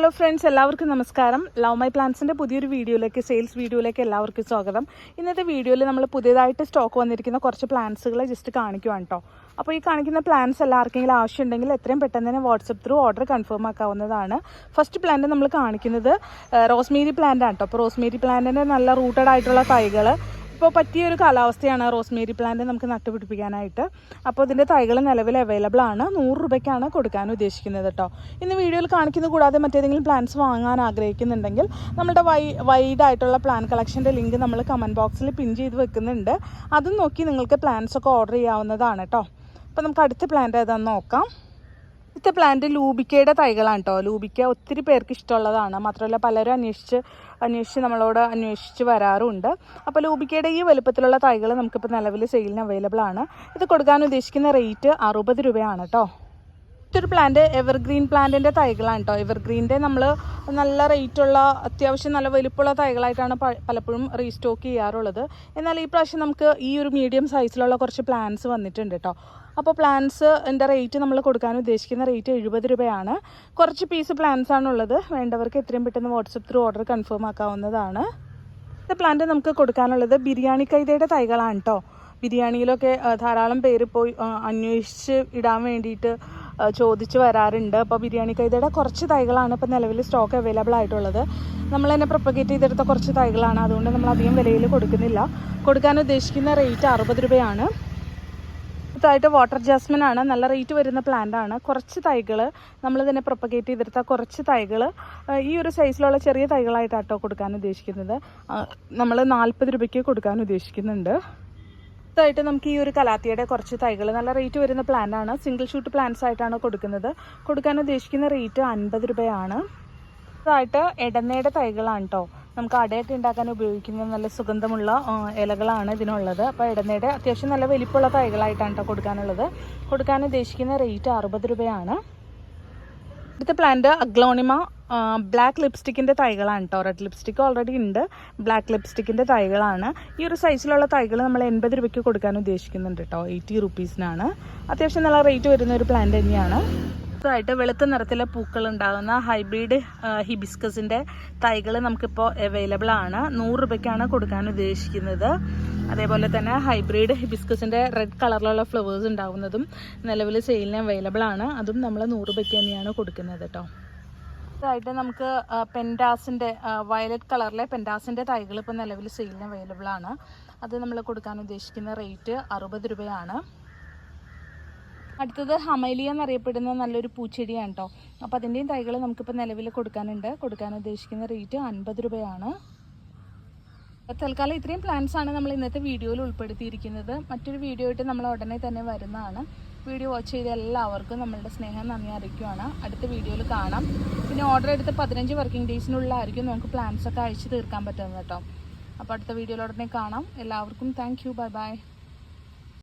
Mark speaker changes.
Speaker 1: Hello friends എല്ലാവർക്കും നമസ്കാരം. Love my പ്ലാൻസിന്റെ പുതിയൊരു വീഡിയോയിലേക്ക് സെയിൽസ് വീഡിയോയിലേക്ക് എല്ലാവർക്കും സ്വാഗതം. ഇന്നത്തെ വീഡിയോയിൽ നമ്മൾ പുതിയതായിട്ട് സ്റ്റോക്ക് വന്നിരിക്കുന്ന കുറച്ച് പ്ലാന്റ്സുകളെ ജസ്റ്റ് കാണിക്കുവാണ് കേട്ടോ അപ്പോൾ ഈ കാണിക്കുന്ന പ്ലാൻസ് എല്ലാവർക്കെങ്കിലും ആവശ്യമുണ്ടെങ്കിൽ എത്രയും പെട്ടെന്ന് തന്നെ വാട്സപ്പ് ത്രൂ ഓർഡർ കൺഫേം ആക്കാവുന്നതാണ്. ഫസ്റ്റ് പ്ലാന്റ് നമ്മൾ കാണിക്കുന്നത് റോസ്മേരി പ്ലാന്റ് ആണ് കേട്ടോ അപ്പോൾ റോസ്മേരി പ്ലാന്റിന്റെ നല്ല റൂട്ടഡ് ആയിട്ടുള്ള തൈകൾ ഇപ്പോൾ പറ്റിയ ഒരു കാലാവസ്ഥയാണ് റോസ്മേരി പ്ലാന്റ് നമുക്ക് നട്ടുപിടിപ്പിക്കാനായിട്ട്. അപ്പോൾ ഇതിന്റെ തൈകൾ നിലവിൽ അവൈലബിൾ ആണ്. നൂറ് രൂപയ്ക്കാണ് കൊടുക്കാൻ ഉദ്ദേശിക്കുന്നത് കേട്ടോ. ഇന്ന് വീഡിയോയിൽ കാണിക്കുന്നത് കൂടാതെ മറ്റേതെങ്കിലും പ്ലാന്റ്സ് വാങ്ങാൻ ആഗ്രഹിക്കുന്നുണ്ടെങ്കിൽ നമ്മുടെ വൈ വൈഡ് ആയിട്ടുള്ള പ്ലാൻ കളക്ഷന്റെ ലിങ്ക് നമ്മൾ കമന്റ് ബോക്സിൽ പിൻ ചെയ്ത് വെക്കുന്നുണ്ട്. അതും നോക്കി നിങ്ങൾക്ക് പ്ലാന്റ്സ് ഒക്കെ ഓർഡർ ചെയ്യാവുന്നതാണ് കേട്ടോ. അപ്പോൾ നമുക്ക് അടുത്ത പ്ലാന്റ് ഏതാണെന്ന് നോക്കാം. ഇത്തെ പ്ലാന്റ് ലൂബിക്കയുടെ തൈകളാണ് കേട്ടോ ലൂബിക്ക ഒത്തിരി പേർക്ക് ഇഷ്ടമുള്ളതാണ്. മാത്രമല്ല പലരും അന്വേഷിച്ച് അന്വേഷിച്ച് നമ്മളോട് അന്വേഷിച്ച് വരാറുണ്ട്. അപ്പോൾ ലൂബിക്കയുടെ ഈ വലുപ്പത്തിലുള്ള തൈകൾ നമുക്കിപ്പോൾ നിലവിൽ സെയിലിന് അവൈലബിൾ ആണ്. ഇത് കൊടുക്കാൻ ഉദ്ദേശിക്കുന്ന റേറ്റ് അറുപത് രൂപയാണ് കേട്ടോ ഇതൊരു പ്ലാന്റ് എവർഗ്രീൻ പ്ലാന്റിന്റെ തൈകളാണ് കേട്ടോ എവർഗ്രീന്റെ നമ്മൾ നല്ല റേറ്റുള്ള അത്യാവശ്യം നല്ല വലുപ്പമുള്ള തൈകളായിട്ടാണ് പലപ്പോഴും റീസ്റ്റോക്ക് ചെയ്യാറുള്ളത്. എന്നാൽ ഈ പ്രാവശ്യം നമുക്ക് ഈ ഒരു മീഡിയം സൈസിലുള്ള കുറച്ച് പ്ലാന്റ്സ് വന്നിട്ടുണ്ട് കേട്ടോ അപ്പോൾ പ്ലാൻസിന്റെ റേറ്റ് നമ്മൾ കൊടുക്കാൻ ഉദ്ദേശിക്കുന്ന റേറ്റ് എഴുപത് രൂപയാണ്. കുറച്ച് പീസ് പ്ലാന്റ്സ് ആണുള്ളത്. വേണ്ടവർക്ക് എത്രയും പെട്ടെന്ന് വാട്സപ്പ് ത്രൂ ഓർഡർ കൺഫേം ആക്കാവുന്നതാണ്. ഇത് പ്ലാന്റ് നമുക്ക് കൊടുക്കാനുള്ളത് ബിരിയാണി കൈതയുടെ തൈകളാണ് കേട്ടോ ബിരിയാണിയിലൊക്കെ ധാരാളം പേര് പോയി അന്വേഷിച്ച് ഇടാൻ വേണ്ടിയിട്ട് ചോദിച്ച് വരാറുണ്ട്. അപ്പോൾ ബിരിയാണി കൈതയുടെ കുറച്ച് തൈകളാണ് ഇപ്പോൾ നിലവിൽ സ്റ്റോക്ക് അവൈലബിൾ ആയിട്ടുള്ളത്. നമ്മൾ തന്നെ പ്രൊപ്പഗേറ്റ് ചെയ്തെടുത്ത കുറച്ച് തൈകളാണ്. അതുകൊണ്ട് നമ്മൾ അധികം വിലയിൽ കൊടുക്കുന്നില്ല. കൊടുക്കാൻ ഉദ്ദേശിക്കുന്ന റേറ്റ് അറുപത് രൂപയാണ്. അടുത്തായിട്ട് വാട്ടർ ജാസ്മിൻ ആണ്. നല്ല റേറ്റ് വരുന്ന പ്ലാന്റ് ആണ്. കുറച്ച് തൈകൾ നമ്മൾ തന്നെ പ്രൊപ്പഗേറ്റ് ചെയ്തെടുത്ത കുറച്ച് തൈകൾ ഈ ഒരു സൈസിലുള്ള ചെറിയ തൈകളായിട്ടാട്ടോ കൊടുക്കാൻ ഉദ്ദേശിക്കുന്നത്. നമ്മൾ നാൽപ്പത് രൂപയ്ക്ക് കൊടുക്കാൻ ഉദ്ദേശിക്കുന്നുണ്ട്. അടുത്തായിട്ട് നമുക്ക് ഈ ഒരു കലാത്തിയുടെ കുറച്ച് തൈകൾ നല്ല റേറ്റ് വരുന്ന പ്ലാന്റ് ആണ്. സിംഗിൾ ഷൂട്ട് പ്ലാന്റ്സ് ആയിട്ടാണ് കൊടുക്കുന്നത്. കൊടുക്കാൻ ഉദ്ദേശിക്കുന്ന റേറ്റ് അൻപത് രൂപയാണ്. അടുത്തതായിട്ട് എടനയുടെ തൈകളാണ് കേട്ടോ നമുക്ക് അടയൊക്കെ ഉണ്ടാക്കാൻ ഉപയോഗിക്കുന്ന നല്ല സുഗന്ധമുള്ള ഇലകളാണ് ഇതിനുള്ളത്. അപ്പോൾ ഇടനേടെ അത്യാവശ്യം നല്ല വലിപ്പമുള്ള തൈകളായിട്ടാണ് കേട്ടോ കൊടുക്കാനുള്ളത്. കൊടുക്കാൻ ഉദ്ദേശിക്കുന്ന റേറ്റ് അറുപത് രൂപയാണ്. അടുത്ത പ്ലാന്റ് അഗ്ലോണിമ ബ്ലാക്ക് ലിപ്സ്റ്റിക്കിന്റെ തൈകളാണ് കേട്ടോ റെഡ് ലിപ്സ്റ്റിക്ക് ഓൾറെഡി ഉണ്ട്. ബ്ലാക്ക് ലിപ്സ്റ്റിക്കിന്റെ തൈകളാണ്. ഈ ഒരു സൈസിലുള്ള തൈകൾ നമ്മൾ എൺപത് രൂപയ്ക്ക് കൊടുക്കാൻ ഉദ്ദേശിക്കുന്നുണ്ട് കേട്ടോ എയ്റ്റി റുപ്പീസിനാണ് അത്യാവശ്യം നല്ല റേറ്റ് വരുന്ന ഒരു പ്ലാന്റ് തന്നെയാണ്. അടുത്തതായിട്ട് വെളുത്ത നിറത്തിലെ പൂക്കൾ ഉണ്ടാകുന്ന ഹൈബ്രിഡ് ഹിബിസ്കസിന്റെ തൈകൾ നമുക്കിപ്പോൾ അവൈലബിൾ ആണ്. നൂറ് രൂപയ്ക്കാണ് കൊടുക്കാൻ ഉദ്ദേശിക്കുന്നത്. അതേപോലെ തന്നെ ഹൈബ്രിഡ് ഹിബിസ്കസിന്റെ റെഡ് കളറിലുള്ള ഫ്ലവേഴ്സ് ഉണ്ടാകുന്നതും നിലവിൽ സെയിലിന് അവൈലബിൾ ആണ്. അതും നമ്മൾ നൂറ് രൂപയ്ക്ക് തന്നെയാണ് കൊടുക്കുന്നത് കേട്ടോ ഇതായിട്ട് നമുക്ക് പെൻഡാസിന്റെ വയലറ്റ് കളറിലെ പെൻഡാസിന്റെ തൈകൾ ഇപ്പോൾ നിലവിൽ സെയിലിന് അവൈലബിൾ ആണ്. അത് നമ്മൾ കൊടുക്കാൻ ഉദ്ദേശിക്കുന്ന റേറ്റ് അറുപത് രൂപയാണ്. അടുത്തത് ഹമലിയ എന്നറിയപ്പെടുന്ന നല്ലൊരു പൂച്ചെടിയാണ് കേട്ടോ അപ്പോൾ അതിന്റെയും തൈകൾ നമുക്കിപ്പോൾ നിലവിൽ കൊടുക്കാനുണ്ട്. കൊടുക്കാൻ ഉദ്ദേശിക്കുന്ന റേറ്റ് അൻപത് രൂപയാണ്. തൽക്കാലം ഇത്രയും പ്ലാൻസ് ആണ് നമ്മൾ ഇന്നത്തെ വീഡിയോയിൽ ഉൾപ്പെടുത്തിയിരിക്കുന്നത്. മറ്റൊരു വീഡിയോ ആയിട്ട് നമ്മൾ ഉടനെ തന്നെ വരുന്നതാണ്. വീഡിയോ വാച്ച് ചെയ്ത എല്ലാവർക്കും നമ്മളുടെ സ്നേഹം നന്ദി അറിയിക്കുവാണ്. അടുത്ത വീഡിയോയിൽ കാണാം. പിന്നെ ഓർഡർ എടുത്ത് പതിനഞ്ച് വർക്കിംഗ് ഡേയ്സിനുള്ളിലായിരിക്കും നമുക്ക് പ്ലാൻസ് ഒക്കെ അയച്ചു തീർക്കാൻ പറ്റുന്നത് കേട്ടോ അപ്പോൾ അടുത്ത വീഡിയോയിൽ ഉടനെ കാണാം. എല്ലാവർക്കും താങ്ക് യു ബൈ ബൈ